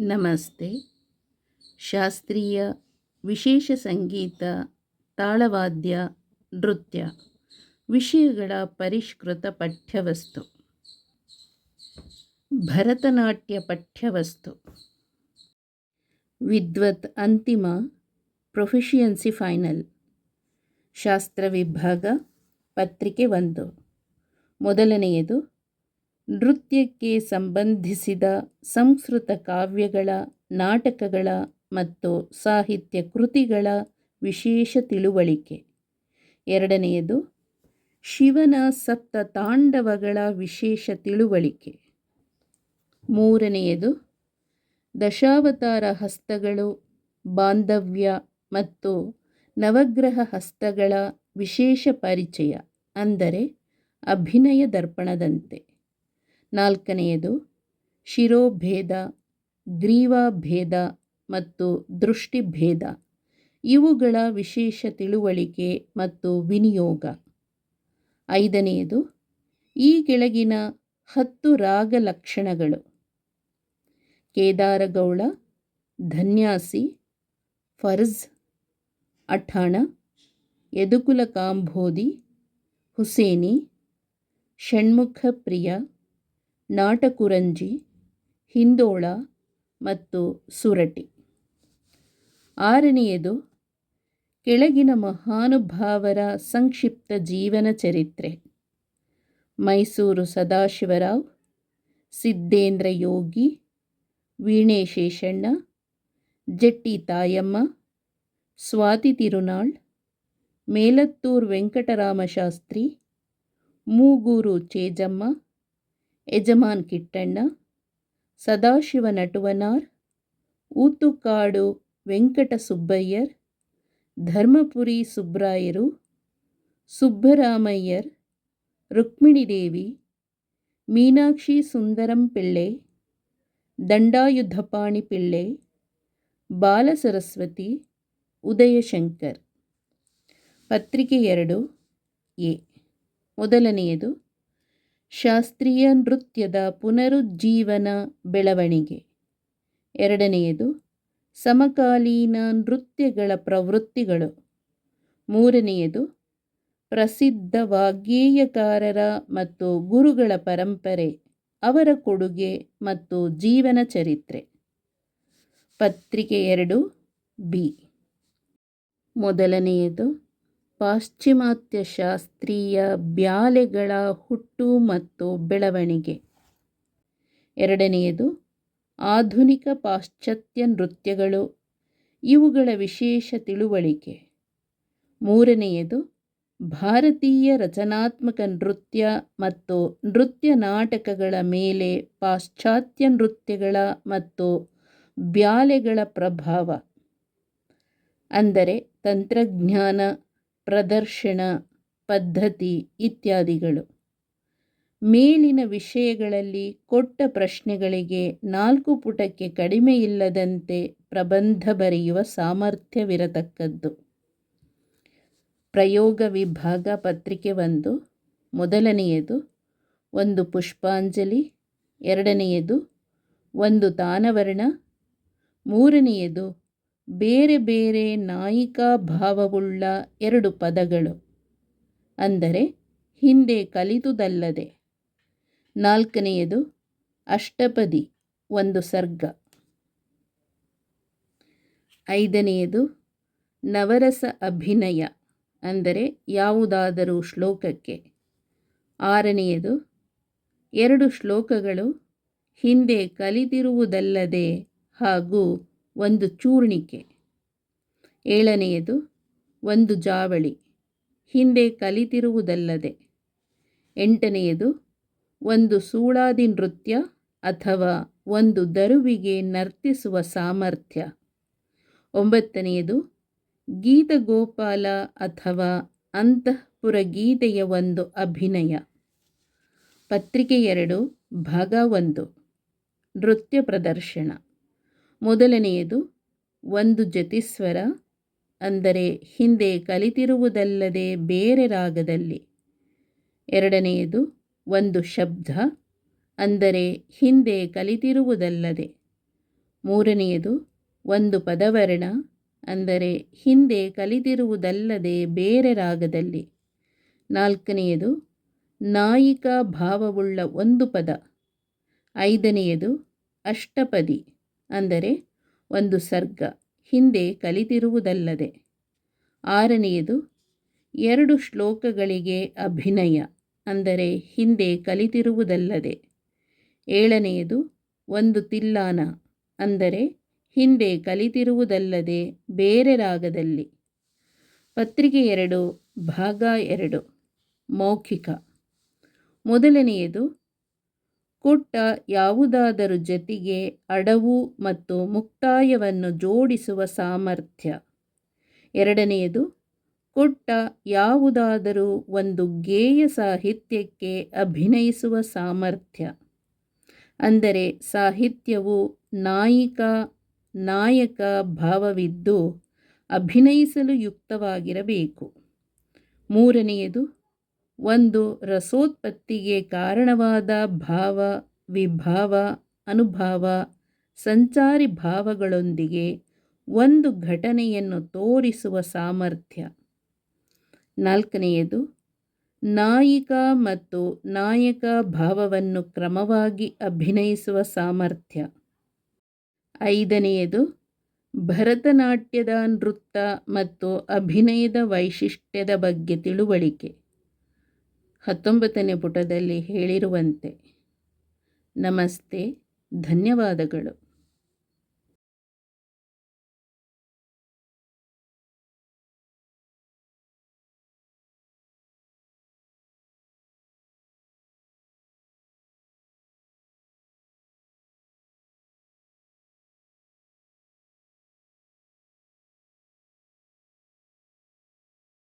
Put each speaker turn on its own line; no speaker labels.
ನಮಸ್ತೆ. ಶಾಸ್ತ್ರೀಯ ವಿಶೇಷ ಸಂಗೀತ, ತಾಳವಾದ್ಯ, ನೃತ್ಯ, ವಿಷಯಗಳ ಪರಿಷ್ಕೃತ ಪಠ್ಯವಸ್ತು. ಭರತನಾಟ್ಯ ಪಠ್ಯವಸ್ತು. ವಿದ್ವತ್ ಅಂತಿಮ, ಪ್ರೊಫಿಷಿಯನ್ಸಿ ಫೈನಲ್. ಶಾಸ್ತ್ರ ವಿಭಾಗ, ಪತ್ರಿಕೆ ಒಂದು. ಮೊದಲನೆಯದು ನೃತ್ಯಕ್ಕೆ ಸಂಬಂಧಿಸಿದ ಸಂಸ್ಕೃತ ಕಾವ್ಯಗಳ, ನಾಟಕಗಳ ಮತ್ತು ಸಾಹಿತ್ಯ ಕೃತಿಗಳ ವಿಶೇಷ ತಿಳುವಳಿಕೆ. ಎರಡನೆಯದು, ಶಿವನ ಸಪ್ತ ತಾಂಡವಗಳ ವಿಶೇಷ ತಿಳುವಳಿಕೆ. ಮೂರನೆಯದು, ದಶಾವತಾರ ಹಸ್ತಗಳು, ಬಾಂಧವ್ಯ ಮತ್ತು ನವಗ್ರಹ ಹಸ್ತಗಳ ವಿಶೇಷ ಪರಿಚಯ, ಅಂದರೆ ಅಭಿನಯ ದರ್ಪಣದಂತೆ. ನಾಲ್ಕನೆಯದು, ಶಿರೋಭೇದ, ಗ್ರೀವಾಭೇದ ಮತ್ತು ದೃಷ್ಟಿಭೇದ. ಇವುಗಳ ವಿಶೇಷ ತಿಳುವಳಿಕೆ ಮತ್ತು ವಿನಿಯೋಗ. ಐದನೆಯದು, ಈ ಕೆಳಗಿನ ಹತ್ತು ರಾಗ ಲಕ್ಷಣಗಳು. ಕೇದಾರಗೌಳ, ಧನ್ಯಾಸಿ, ಫರ್ಜ್, ಅಠಾಣ, ಯದುಕುಲ ಕಾಂಬೋದಿ ಹುಸೇನಿ ಷಣ್ಮುಖ ಪ್ರಿಯ ನಾಟಕುರಂಜಿ, ಹಿಂದೋಳ ಮತ್ತು ಸುರಟಿ. ಆರನೆಯದು, ಕೆಳಗಿನ ಮಹಾನುಭಾವರ ಸಂಕ್ಷಿಪ್ತ ಜೀವನ ಚರಿತ್ರೆ. ಮೈಸೂರು ಸದಾಶಿವರಾವ್, ಸಿದ್ದೇಂದ್ರ ಯೋಗಿ, ವೀಣೆ ಶೇಷಣ್ಣ, ಜಟ್ಟಿ ತಾಯಮ್ಮ, ಸ್ವಾತಿ ತಿರುನಾಳ್, ಮೇಲತ್ತೂರ್ ವೆಂಕಟರಾಮಶಾಸ್ತ್ರಿ, ಮೂಗೂರು ಚೇಜಮ್ಮ ಯಜಮಾನ್ ಕಿಟ್ಟಣ್ಣ, ಸದಾಶಿವ ನಟುವನಾರ್, ಊತುಕಾಡು ವೆಂಕಟ ಸುಬ್ಬಯ್ಯರ್ ಧರ್ಮಪುರಿ ಸುಬ್ರಾಯರು, ಸುಬ್ಬರಾಮಯ್ಯರ್ ರುಕ್ಮಿಣಿದೇವಿ ಮೀನಾಕ್ಷಿ ಸುಂದರಂ ಪಿಳ್ಳೆ, ದಂಡಾಯುಧಪಾಣಿ ಪಿಳ್ಳೆ ಬಾಲಸರಸ್ವತಿ ಉದಯಶಂಕರ್. ಪತ್ರಿಕೆ ಎರಡು ಎ. ಮೊದಲನೆಯದು ಶಾಸ್ತ್ರೀಯ ನೃತ್ಯದ ಪುನರುಜ್ಜೀವನ ಬೆಳವಣಿಗೆ. ಎರಡನೆಯದು, ಸಮಕಾಲೀನ ನೃತ್ಯಗಳ ಪ್ರವೃತ್ತಿಗಳು. ಮೂರನೆಯದು, ಪ್ರಸಿದ್ಧ ವಾಗ್ಗೇಯಕಾರರ ಮತ್ತು ಗುರುಗಳ ಪರಂಪರೆ, ಅವರ ಕೊಡುಗೆ ಮತ್ತು ಜೀವನ ಚರಿತ್ರೆ. ಪತ್ರಿಕೆ ಎರಡು, ಬಿ. ಮೊದಲನೆಯದು ಪಾಶ್ಚಿಮಾತ್ಯ ಶಾಸ್ತ್ರೀಯ ಬ್ಯಾಲೆಗಳ ಹುಟ್ಟು ಮತ್ತು ಬೆಳವಣಿಗೆ. ಎರಡನೆಯದು, ಆಧುನಿಕ ಪಾಶ್ಚಾತ್ಯ ನೃತ್ಯಗಳು, ಇವುಗಳ ವಿಶೇಷ ತಿಳುವಳಿಕೆ. ಮೂರನೆಯದು, ಭಾರತೀಯ ರಚನಾತ್ಮಕ ನೃತ್ಯ ಮತ್ತು ನೃತ್ಯ ನಾಟಕಗಳ ಮೇಲೆ ಪಾಶ್ಚಾತ್ಯ ನೃತ್ಯಗಳ ಮತ್ತು ಬ್ಯಾಲೆಗಳ ಪ್ರಭಾವ. ಅಂದರೆ ತಂತ್ರಜ್ಞಾನ ಪ್ರದರ್ಶನ, ಪದ್ಧತಿ ಇತ್ಯಾದಿಗಳು. ಮೇಲಿನ ವಿಷಯಗಳಲ್ಲಿ ಕೊಟ್ಟ ಪ್ರಶ್ನೆಗಳಿಗೆ ನಾಲ್ಕು ಪುಟಕ್ಕೆ ಕಡಿಮೆ ಇಲ್ಲದಂತೆ ಪ್ರಬಂಧ ಬರೆಯುವ ಸಾಮರ್ಥ್ಯವಿರತಕ್ಕದ್ದು. ಪ್ರಯೋಗ ವಿಭಾಗ ಪತ್ರಿಕೆ ಒಂದು, ಮೊದಲನೆಯದು, ಒಂದು ಪುಷ್ಪಾಂಜಲಿ, ಎರಡನೆಯದು, ಒಂದು ತಾನವರ್ಣ, ಮೂರನೆಯದು ಬೇರೆ ಬೇರೆ ನಾಯಿಕಾ ಭಾವವುಳ್ಳ ಎರಡು ಪದಗಳು. ಅಂದರೆ, ಹಿಂದೆ ಕಲಿತುದಲ್ಲದೆ. ನಾಲ್ಕನೆಯದು, ಅಷ್ಟಪದಿ, ಒಂದು ಸರ್ಗ. ಐದನೆಯದು, ನವರಸ ಅಭಿನಯ, ಅಂದರೆ ಯಾವುದಾದರೂ ಶ್ಲೋಕಕ್ಕೆ. ಆರನೆಯದು, ಎರಡು ಶ್ಲೋಕಗಳು ಹಿಂದೆ ಕಲಿತಿರುವುದಲ್ಲದೆ ಹಾಗೂ ಒಂದು ಚೂರ್ಣಿಕೆ. ಏಳನೆಯದು, ಒಂದು ಜಾವಳಿ. ಹಿಂದೆ ಕಲಿತಿರುವುದಲ್ಲದೆ. ಎಂಟನೆಯದು, ಒಂದು ಸೂಳಾದಿ ನೃತ್ಯ ಅಥವಾ ಒಂದು ದರುವಿಗೆ ನರ್ತಿಸುವ ಸಾಮರ್ಥ್ಯ. ಒಂಬತ್ತನೆಯದು, ಗೀತಗೋಪಾಲ ಅಥವಾ ಅಂತಃಪುರ ಗೀತೆಯ ಒಂದು ಅಭಿನಯ. ಪತ್ರಿಕೆ ಎರಡು, ಭಾಗ ಒಂದು. ನೃತ್ಯ ಪ್ರದರ್ಶನ. ಮೊದಲನೆಯದು, ಒಂದು ಜತಿಸ್ವರ ಅಂದರೆ ಹಿಂದೆ ಕಲಿತಿರುವುದಲ್ಲದೆ ಬೇರೆ ರಾಗದಲ್ಲಿ. ಎರಡನೆಯದು, ಒಂದು ಶಬ್ದ, ಅಂದರೆ ಹಿಂದೆ ಕಲಿತಿರುವುದಲ್ಲದೆ. ಮೂರನೆಯದು, ಒಂದು ಪದವರ್ಣ, ಅಂದರೆ ಹಿಂದೆ ಕಲಿತಿರುವುದಲ್ಲದೆ ಬೇರೆ ರಾಗದಲ್ಲಿ. ನಾಲ್ಕನೆಯದು, ನಾಯಿಕ ಭಾವವುಳ್ಳ ಒಂದು ಪದ. ಐದನೆಯದು, ಅಷ್ಟಪದಿ. ಅಂದರೆ ಒಂದು ಸರ್ಗ ಹಿಂದೆ ಕಲಿತಿರುವುದಲ್ಲದೆ. ಆರನೆಯದು, ಎರಡು ಶ್ಲೋಕಗಳಿಗೆ ಅಭಿನಯ ಅಂದರೆ ಹಿಂದೆ ಕಲಿತಿರುವುದಲ್ಲದೆ. ಏಳನೆಯದು, ಒಂದು ತಿಲ್ಲಾನ ಅಂದರೆ ಹಿಂದೆ ಕಲಿತಿರುವುದಲ್ಲದೆ ಬೇರೆ ರಾಗದಲ್ಲಿ. ಪತ್ರಿಕೆ ಎರಡು, ಭಾಗ ಎರಡು, ಮೌಖಿಕ. ಮೊದಲನೆಯದು ಕುಟ್ಟ ಯಾವುದಾದರೂ ಜತಿಗೆ ಅಡವು ಮತ್ತು ಮುಕ್ತಾಯವನ್ನು ಜೋಡಿಸುವ ಸಾಮರ್ಥ್ಯ. ಎರಡನೆಯದು, ಕೊಟ್ಟ ಯಾವುದಾದರೂ ಒಂದು ಗೇಯ ಸಾಹಿತ್ಯಕ್ಕೆ ಅಭಿನಯಿಸುವ ಸಾಮರ್ಥ್ಯ. ಅಂದರೆ ಸಾಹಿತ್ಯವು ನಾಯಿಕ, ನಾಯಕ ಭಾವವಿದ್ದು ಅಭಿನಯಿಸಲು ಯುಕ್ತವಾಗಿರಬೇಕು. ಮೂರನೆಯದು ಒಂದು ರಸೋತ್ಪತ್ತಿಗೆ ಕಾರಣವಾದ ಭಾವ, ವಿಭಾವ, ಅನುಭಾವ, ಸಂಚಾರಿ ಭಾವಗಳೊಂದಿಗೆ ಒಂದು ಘಟನೆಯನ್ನು ತೋರಿಸುವ ಸಾಮರ್ಥ್ಯ. ನಾಲ್ಕನೆಯದು, ನಾಯಿಕ ಮತ್ತು ನಾಯಕ ಭಾವವನ್ನು ಕ್ರಮವಾಗಿ ಅಭಿನಯಿಸುವ ಸಾಮರ್ಥ್ಯ. ಐದನೆಯದು, ಭರತನಾಟ್ಯದ ನೃತ್ಯ ಮತ್ತು ಅಭಿನಯದ ವೈಶಿಷ್ಟ್ಯದ ಬಗ್ಗೆ ತಿಳುವಳಿಕೆ. ಹತ್ತೊಂಬತ್ತನೇ ಪುಟದಲ್ಲಿ ಹೇಳಿರುವಂತೆ ನಮಸ್ತೆ ಧನ್ಯವಾದಗಳು.